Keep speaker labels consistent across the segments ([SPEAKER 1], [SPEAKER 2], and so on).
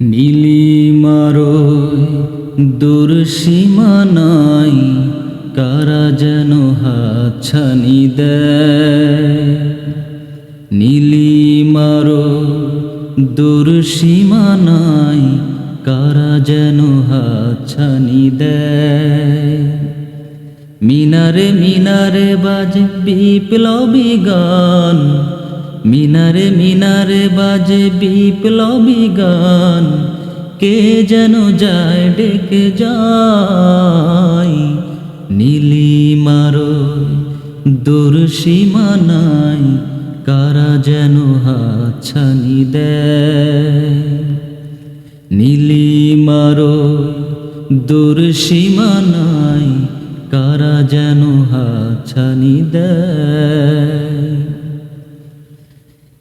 [SPEAKER 1] নীলিমার দুর্সীমানাই কারা যেন হাছানি দেয়। নীলিমার দুর্সীমানাই কারা যেন হাছানি দেয়। মিনারে মিনারে বাজে বিপ্লবী গান। মিনারে মিনারে বাজে বিপ্লবী গান। কে যেন যায় ডেকে যায়। নীলিমার দুর্সীমানাই কারা যেন হাছানি দেয়। নীলিমার দুর্সীমানাই কারা যেন হাছানি দেয়।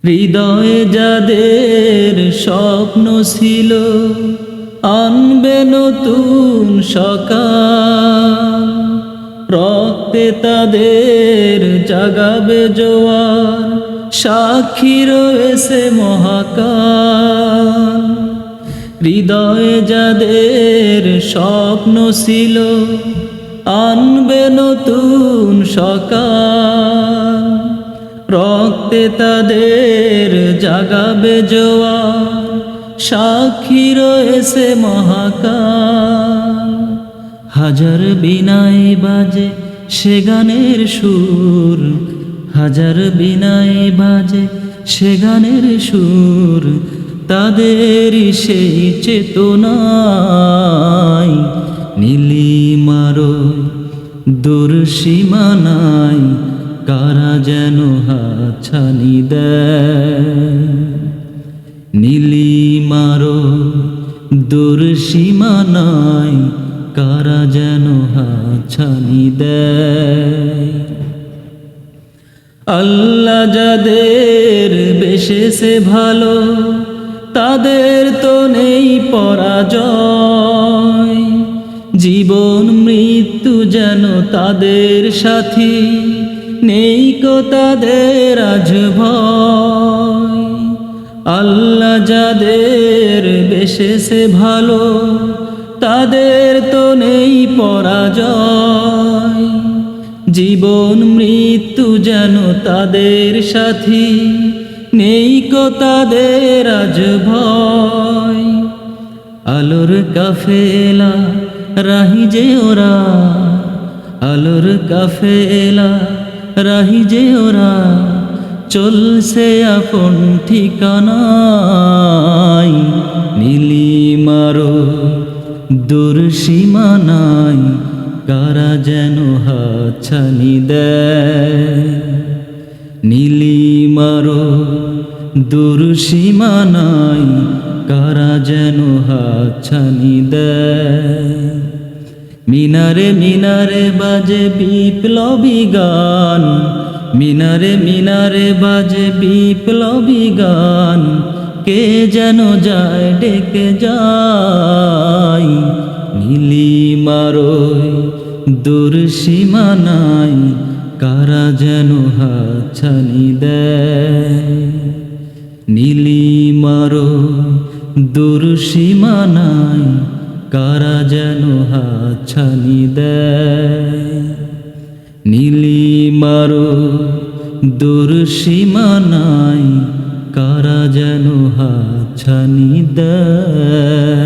[SPEAKER 1] হৃদয়ে যাদের স্বপ্ন ছিল, আনবে নতুন সকাল। রক্তে তাদের জাগাবে জোয়ার, সাক্ষী রয়েছে মহাকাল। হৃদয়ে যাদের স্বপ্ন ছিল, আনবে নতুন সকাল। রক্তে তাদের জাগাবে জোয়ার। সাক্ষী রয়েছে মহাকাল। হাজার বিনাই বাজে সে গানের সুর। হাজার বিনাই বাজে সে গানের সুর। তাদের সেই চেতনায় নীলিমার দুর্সীমানায় কারা যেন হাছানি দেয়? নীলিমার দুর্সীমানায় কারা যেন হাছানি দেয়? আল্লাহ যাদের বেশেছে ভালো, তাদের তো নেই পরাজয়। জীবন মৃত্যু যেন তাদের সাথী। নেই কো তাদের আজ ভয়। আল্লাহ যাদের বেশেছে ভালো, তাদের তো নেই পরাজয়। জীবন, মৃত্যু যেন তাদের সাথী, নেই কো তাদের আজ ভয়। আলোর কাফেলা, রাহি যে ওরা, আলোর কাফেলা রাহি যে ওরা চলছে আপন ঠিকানাই। নীলিমারো দুর্সীমানাই কারা যেন হাছানি দেয়। নীলিমারো দুর্সীমানাই কারা যেন হাছানি দেয়। মিনারে মিনারে বাজে বিপ্লবী গান। মিনারে মিনারে বাজে বিপ্লবী গান। কে যেন যায় ডেকে যায়। নীলিমারই দুর্সীমানাই কারা যেন হাছানি দেয়। নীলিমার দুর্সীমানাই কারা যেন হাছানি দেয়? নীলিমার দুর্সীমানাই কারা যেন হাছানি দেয়?